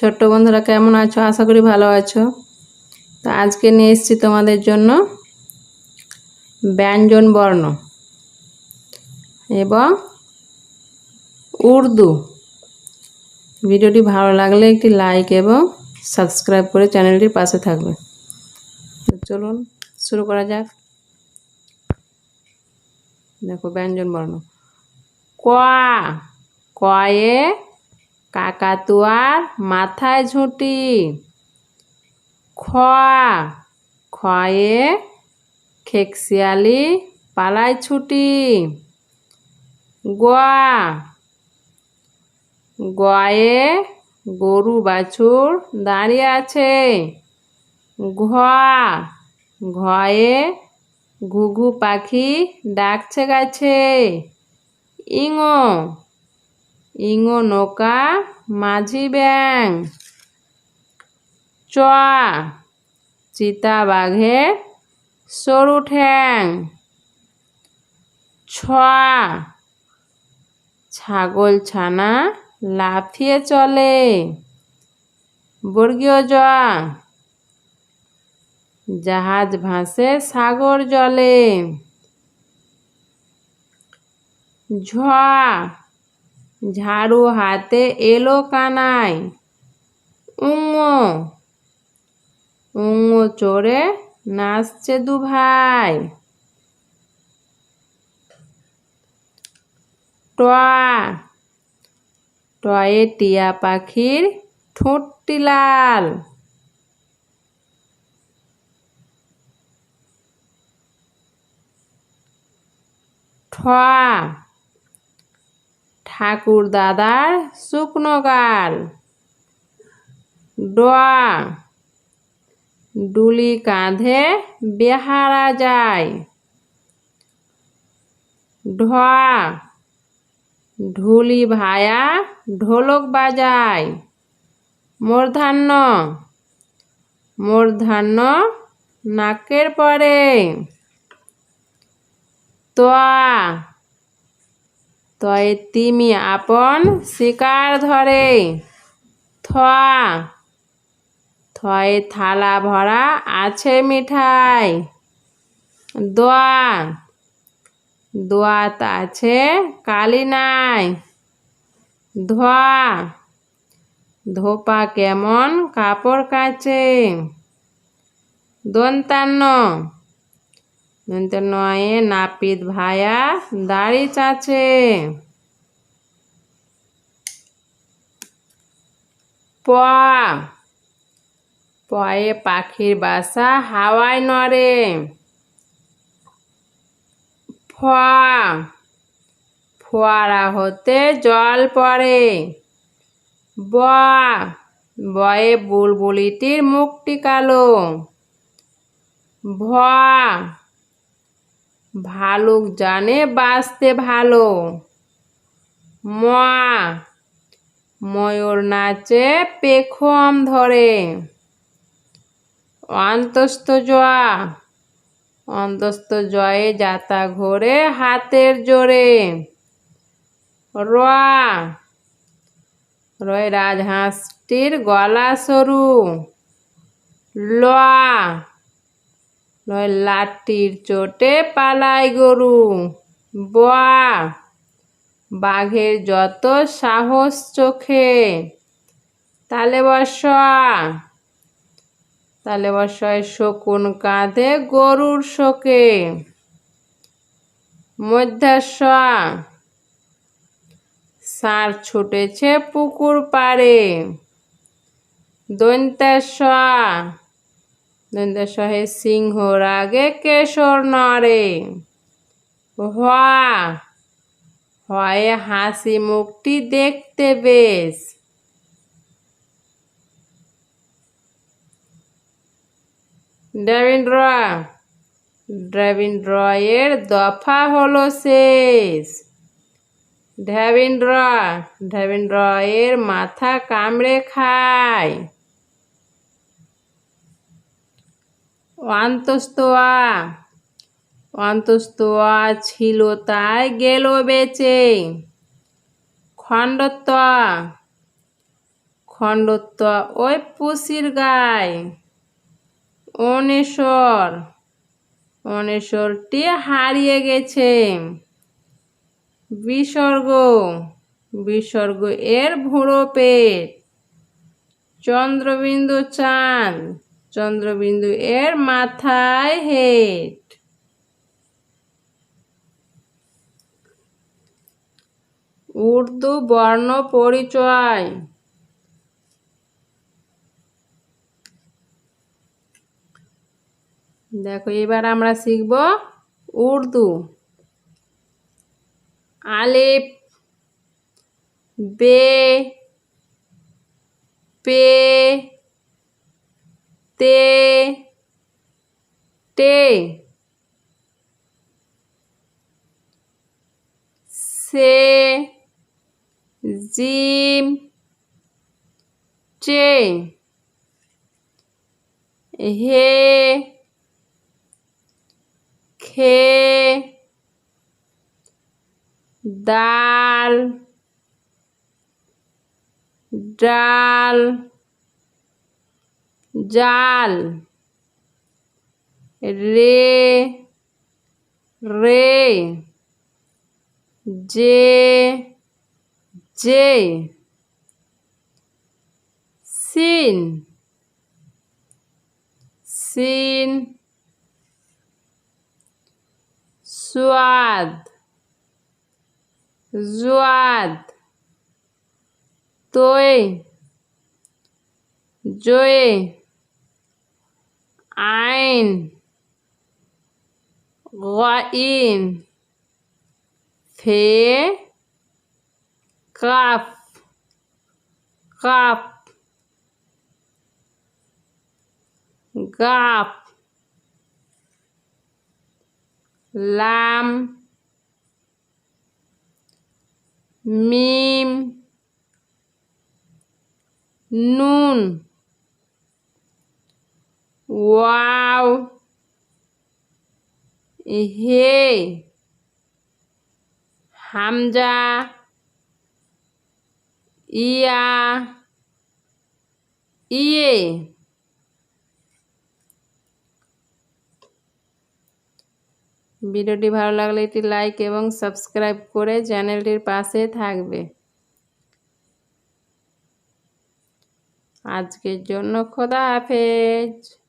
ছোট্ট বন্ধুরা, কেমন আছো? আশা করি ভালো আছো। তো আজকে নিয়ে এসেছি তোমাদের জন্য ব্যঞ্জন বর্ণ এবং উর্দু। ভিডিওটি ভালো লাগলে একটি লাইক এবং সাবস্ক্রাইব করে চ্যানেলটির পাশে থাকবে। চলুন, শুরু করা যাক। দেখো, ব্যঞ্জন বর্ণ। ক কয়ে কাকাতুয়ার মাথায় ঝুঁটি। খ খয়ে খেকশিয়ালি পালায় ছুটি। গোয়া গয়ে গরু বাছুর দাঁড়িয়ে আছে। ঘ ঘয়ে ঘুঘু পাখি ডাকছে গাছে। ইঙো ইঙো নৌকা, মাঝি ব্যাং চ চিতা বাঘের সরু ঠ্যাং। ছাগল ছানা, লাফিয়ে চলে। বর্গীয় জ জাহাজ ভাসে সাগর জলে। ঝ ঝাড়ু হাতে এলো কানাই উঙ উঙ চড়ে নাচছে দু ভাই টয়া, টয়ে টিয়া পাখির ঠোঁটটি লাল। ঠ ঠাকুর দাদার শুকনো গাল। ডোয়া, ডুলি কাঁধে বেহারা যায়। ঢোয়া, ঢুলি ভায়া ঢোলক বাজায়। মূর্ধান্য মূর্ধান্য নাকের পরে। তোয়া তয়ে তিমি আপন শিকার ধরে। থয়া, থয়ে থালা ভরা আছে মিঠাই। দোয়া, দোয়াত আছে কালি নাই। ধোয়া, ধোপা কেমন কাপড় কাচে। দন্তান্ন নয়ে, নাপিত ভায়া, দাড়ি চাচে। পয়ে পাখির বাসা হাওয়ায় নড়ে। ফ। ফোয়ারা হতে জল পড়ে। বয়ে বুলবুলিটির মুখটি কালো। ভ। ভালুক জানে বাঁচতে ভালো। ম, ময়ূর নাচে পেখম ধরে। অন্তস্থ জয়া, অন্তস্থ জয়ে যাতা ঘোরে হাতের জোরে। রয়া, রয় রাজহাঁসটির গলা সরু। লয়া নয়, লাঠির চোটে পালায় গরু। বয়া, বাঘের যত সাহস চোখে। তালে বসা তালে বসায় শকুন কাঁধে গরুর শোকে। মধ্যাশা সার ছুটেছে পুকুর পাড়ে। দন্তাশা দন্তাশহে সিংহ রাগে কেশর নরে হওয়া হয় হাসি মুখটি দেখতে বেশ। ড্রাভিন ড্র ড্রয়ের দফা হলো শেষ। ড্রাভিন ড্র ড্রয়ের মাথা কামড়ে খায়। অন্তস্তোয়া অন্তস্তোয়া ছিল তাই গেল বেঁচে। খণ্ডত্ব খণ্ডত্ব ওই পুষির গায়। অনেশ্বর, অনেশ্বরটি হারিয়ে গেছে। বিসর্গ বিসর্গ এর ভুঁড়ো পেট চন্দ্রবিন্দু চাঁদ চন্দ্রবিন্দু এর মাথায় হেড। উর্দু বর্ণ পরিচয়। দেখো, এবার আমরা শিখব উর্দু। আলিফ বে, পে তে টে সে জিম চে হে খে দাল ডাল जाल। रे रे जे जे। सीन। सीन। स्वाद। जुआद तोय जोए। ein. غائن thế gặp gặp gặp Lam, mim. Nun. Wow হে হামজা ইয়া ইয়ে ভিডিওটি ভালো লাগলে একটি লাইক এবং সাবস্ক্রাইব করে চ্যানেলটির পাশে থাকবে। আজকের জন্য খোদা হাফেজ।